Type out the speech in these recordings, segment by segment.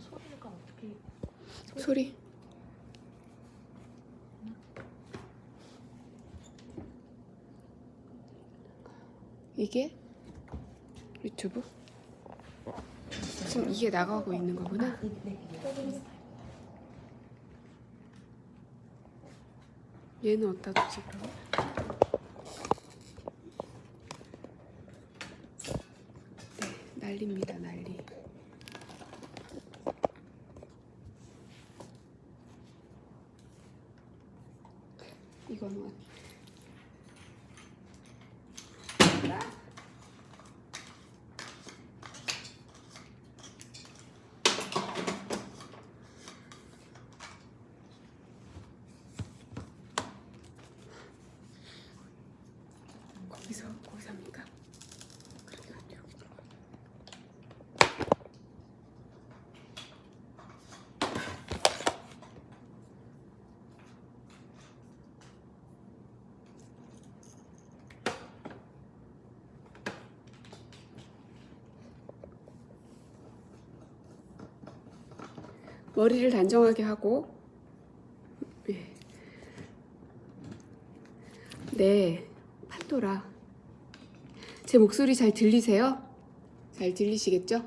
소리가 어떻게 소리. 이게 유튜브? 지금 이게 나가고 있는 거구나. 얘는 어디다 두지 그럼? 네, 난리입니다, 난리. 이거는 거기서 거기 삽니까? 그렇게 안 여기 들어가. 머리를 단정하게 하고 예. 네 판도라 제 목소리 잘 들리세요? 잘 들리시겠죠?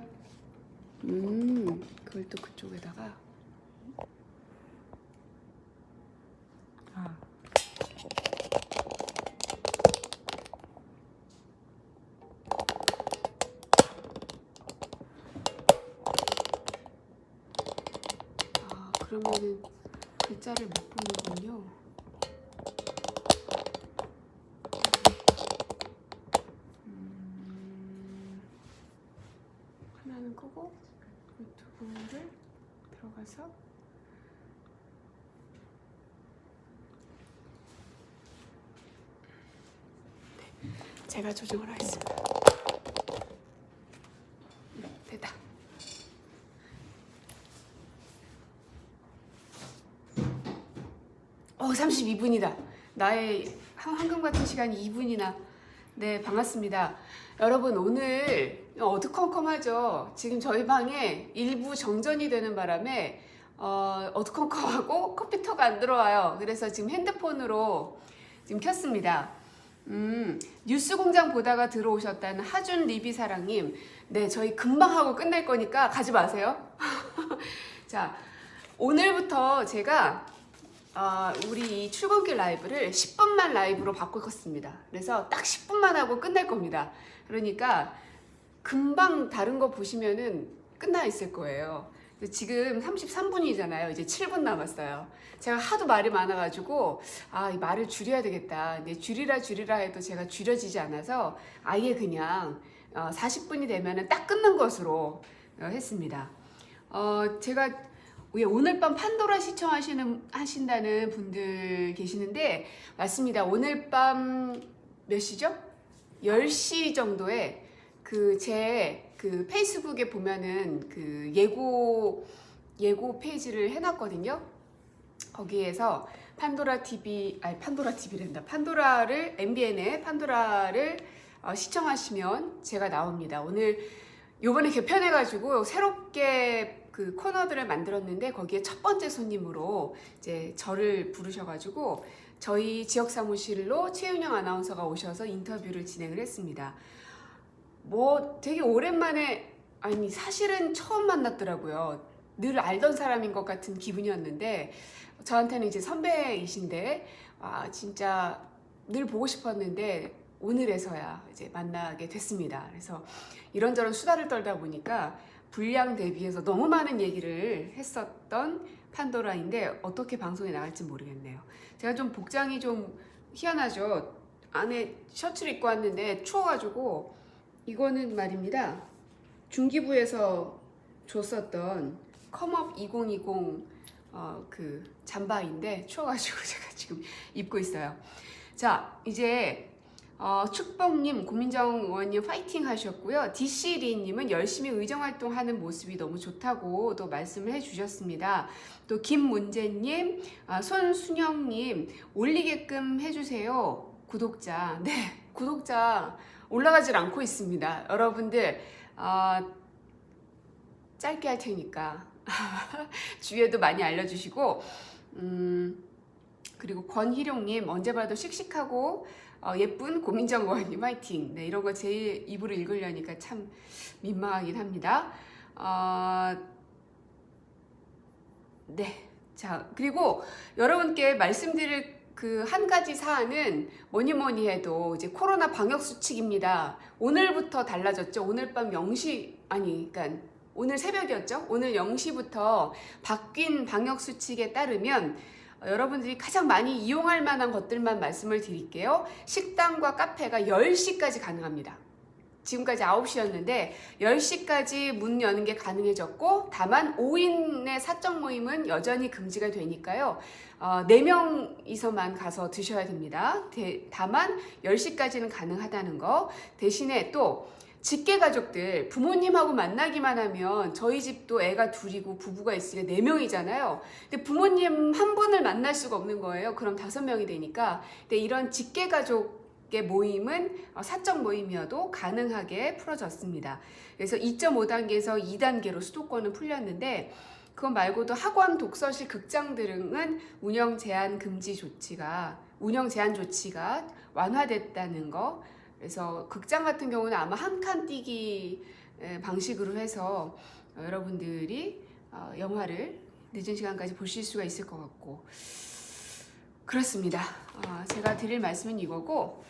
음 그걸 또 그쪽에다가 아. 아 그러면은 글자를 못 보는군요 음, 하나는 끄고 유튜브를 들어가서 네, 제가 조정을 하겠습니다. 음, 됐다. 어, 32분이다. 나의 한- 황금 같은 시간이 2분이나. 네, 반갑습니다. 여러분, 오늘 어두컴컴하죠? 지금 저희 방에 일부 정전이 되는 바람에 어, 어두컴컴하고 컴퓨터가 안 들어와요. 그래서 지금 핸드폰으로 지금 켰습니다. 음, 뉴스 공장 보다가 들어오셨다는 하준 리비 사랑님. 네, 저희 금방 하고 끝낼 거니까 가지 마세요. 자, 오늘부터 제가 아, 우리 이 출근길 라이브를 10분만 라이브로 바꿨습니다. 그래서 딱 10분만 하고 끝낼 겁니다. 그러니까 금방 다른 거 보시면은 끝나 있을 거예요. 지금 33분이잖아요. 이제 7분 남았어요. 제가 하도 말이 많아가지고 아, 이 말을 줄여야 되겠다. 근데 줄이라 줄이라 해도 제가 줄여지지 않아서 아예 그냥 어, 40분이 되면은 딱 끊는 것으로 어, 했습니다. 어, 제가 예, 오늘 밤 판도라 시청하시는 하신다는 분들 계시는데 맞습니다. 오늘 밤 몇 시죠? 10시 정도에 그제그 페이스북에 보면은 그 예고 예고 페이지를 해놨거든요. 거기에서 판도라 TV 아니 판도라 TV랜다. 판도라를 MBN의 판도라를 어, 시청하시면 제가 나옵니다. 오늘 요번에 개편해가지고 새롭게 그 코너들을 만들었는데 거기에 첫 번째 손님으로 이제 저를 부르셔가지고 저희 지역 사무실로 최윤영 아나운서가 오셔서 인터뷰를 진행을 했습니다. 뭐 되게 오랜만에 아니 사실은 처음 만났더라고요. 늘 알던 사람인 것 같은 기분이었는데 저한테는 이제 선배이신데 아 진짜 늘 보고 싶었는데 오늘에서야 이제 만나게 됐습니다. 그래서 이런저런 수다를 떨다 보니까 분량 대비해서 너무 많은 얘기를 했었던 판도라인데 어떻게 방송에 나갈지 모르겠네요. 제가 좀 복장이 좀 희한하죠. 안에 셔츠를 입고 왔는데 추워가지고 이거는 말입니다. 중기부에서 줬었던 컴업 2020 어, 그 잠바인데 추워가지고 제가 지금 입고 있어요. 자 이제 어, 축복님, 고민정 의원님 파이팅 하셨고요. DC리님은 열심히 의정활동 하는 모습이 너무 좋다고 또 말씀을 해주셨습니다. 또 김문재님, 아, 손순영님 올리게끔 해주세요. 구독자. 네, 구독자 올라가질 않고 있습니다. 여러분들 어, 짧게 할 테니까 주위에도 많이 알려주시고 음, 그리고 권희룡님 언제 봐도 씩씩하고 어, 예쁜 고민정거님 화이팅. 네, 이런 거 제 입으로 읽으려니까 참 민망하긴 합니다. 어, 네. 자, 그리고 여러분께 말씀드릴 그 한 가지 사안은 뭐니 뭐니 해도 이제 코로나 방역 수칙입니다. 오늘부터 달라졌죠. 오늘 밤 0시, 아니, 그러니까 오늘 새벽이었죠. 오늘 0시부터 바뀐 방역 수칙에 따르면 어, 여러분들이 가장 많이 이용할 만한 것들만 말씀을 드릴게요. 식당과 카페가 10시까지 가능합니다. 지금까지 9시였는데 10시까지 문 여는 게 가능해졌고 다만 5인의 사적 모임은 여전히 금지가 되니까요. 어, 4명이서만 가서 드셔야 됩니다. 대- 다만 10시까지는 가능하다는 거. 대신에 또 직계 가족들 부모님하고 만나기만 하면 저희 집도 애가 둘이고 부부가 있으니까 4명이잖아요. 근데 부모님 한 분을 만날 수가 없는 거예요. 그럼 다섯 명이 되니까. 근데 이런 직계 가족의 모임은 어, 사적 모임이어도 가능하게 풀어졌습니다. 그래서 2.5단계에서 2단계로 수도권은 풀렸는데 그거 말고도 학원, 독서실, 극장 등은 운영 제한 금지 조치가 운영 제한 조치가 완화됐다는 거. 그래서 극장 같은 경우는 아마 한 칸 뛰기 에, 방식으로 해서 어, 여러분들이 어, 영화를 늦은 시간까지 보실 수가 있을 것 같고 그렇습니다. 어, 제가 드릴 말씀은 이거고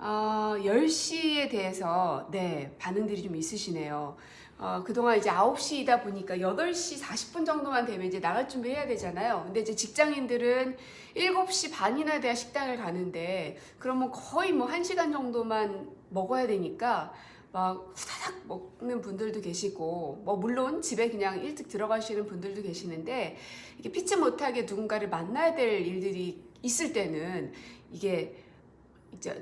어, 10시에 대해서 네 반응들이 좀 있으시네요. 어, 그동안 이제 9시이다 보니까 8시 40분 정도만 되면 이제 나갈 준비해야 되잖아요. 근데 이제 직장인들은 7시 반이나 돼야 식당을 가는데 그러면 거의 뭐 1시간 정도만 먹어야 되니까 막 후다닥 먹는 분들도 계시고 뭐 물론 집에 그냥 일찍 들어가시는 분들도 계시는데 이게 피치 못하게 누군가를 만나야 될 일들이 있을 때는 이게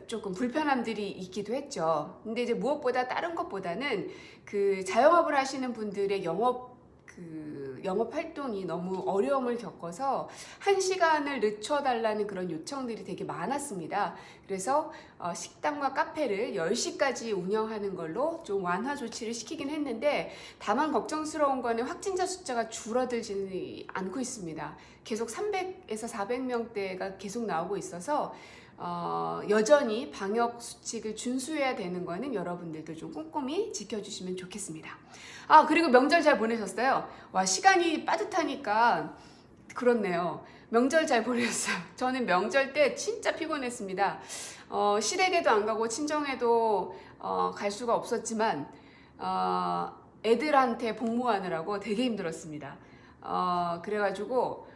조금 불편함들이 있기도 했죠. 근데 이제 무엇보다 다른 것보다는 그 자영업을 하시는 분들의 영업 그 영업 활동이 너무 어려움을 겪어서 한 시간을 늦춰달라는 그런 요청들이 되게 많았습니다. 그래서 어, 식당과 카페를 10시까지 운영하는 걸로 좀 완화 조치를 시키긴 했는데 다만 걱정스러운 거는 확진자 숫자가 줄어들지는 않고 있습니다. 계속 300에서 400명대가 계속 나오고 있어서 어, 여전히 방역 수칙을 준수해야 되는 거는 여러분들도 좀 꼼꼼히 지켜주시면 좋겠습니다. 아, 그리고 명절 잘 보내셨어요? 와, 시간이 빠듯하니까 그렇네요. 명절 잘 보냈어요. 저는 명절 때 진짜 피곤했습니다. 어, 시댁에도 안 가고 친정에도 어, 갈 수가 없었지만 어, 애들한테 복무하느라고 되게 힘들었습니다. 어, 그래가지고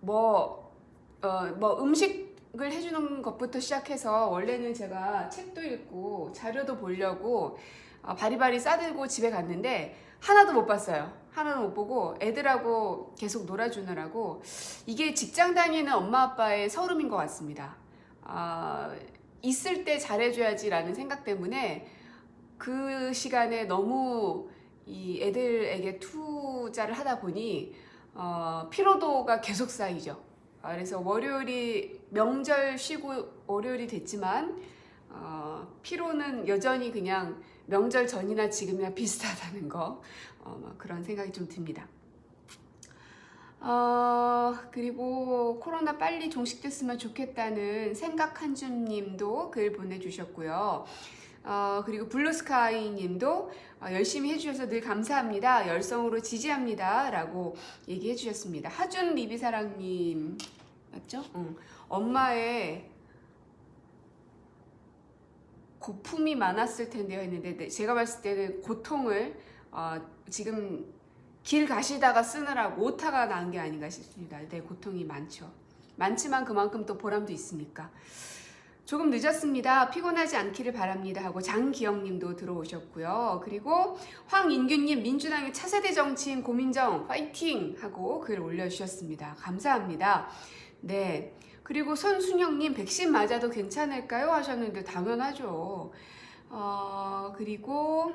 뭐, 어, 뭐 음식 을 해주는 것부터 시작해서 원래는 제가 책도 읽고 자료도 보려고 어, 바리바리 싸들고 집에 갔는데 하나도 못 봤어요. 하나도 못 보고 애들하고 계속 놀아주느라고 이게 직장 다니는 엄마 아빠의 서름인 것 같습니다. 아, 있을 때 잘해줘야지라는 생각 때문에 그 시간에 너무 이 애들에게 투자를 하다 보니 어, 피로도가 계속 쌓이죠. 아, 그래서 월요일이 명절 쉬고 월요일이 됐지만 어, 피로는 여전히 그냥 명절 전이나 지금이나 비슷하다는 거 어, 뭐 그런 생각이 좀 듭니다. 어, 그리고 코로나 빨리 종식됐으면 좋겠다는 생각 한준님도 글 보내주셨고요. 어, 그리고 블루스카이 님도 어, 열심히 해주셔서 늘 감사합니다. 열성으로 지지합니다. 라고 얘기해 주셨습니다. 하준 리비사랑 님, 맞죠? 응. 엄마의 고품이 많았을 텐데요. 했는데 네, 제가 봤을 때는 고통을 어, 지금 길 가시다가 쓰느라고 오타가 난 게 아닌가 싶습니다. 네, 고통이 많죠. 많지만 그만큼 또 보람도 있으니까. 조금 늦었습니다. 피곤하지 않기를 바랍니다. 하고 장기영님도 들어오셨고요. 그리고 황인규님 민주당의 차세대 정치인 고민정 파이팅 하고 글 올려주셨습니다. 감사합니다. 네. 그리고 손순영님 백신 맞아도 괜찮을까요? 하셨는데 당연하죠. 어, 그리고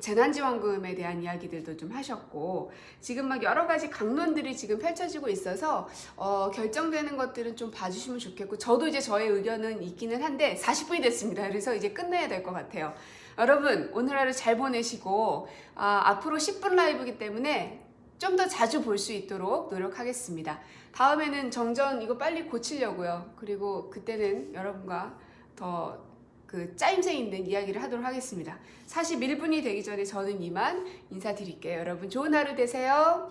재난지원금에 대한 이야기들도 좀 하셨고 지금 막 여러 가지 강론들이 지금 펼쳐지고 있어서 어, 결정되는 것들은 좀 봐주시면 좋겠고 저도 이제 저의 의견은 있기는 한데 40분이 됐습니다. 그래서 이제 끝내야 될 것 같아요. 여러분 오늘 하루 잘 보내시고 아, 앞으로 10분 라이브이기 때문에 좀 더 자주 볼 수 있도록 노력하겠습니다. 다음에는 정전 이거 빨리 고치려고요. 그리고 그때는 여러분과 더 그 짜임새 있는 이야기를 하도록 하겠습니다. 41분이 되기 전에 저는 이만 인사드릴게요. 여러분 좋은 하루 되세요.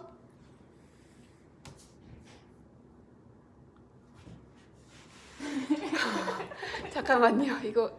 잠깐만요. 이거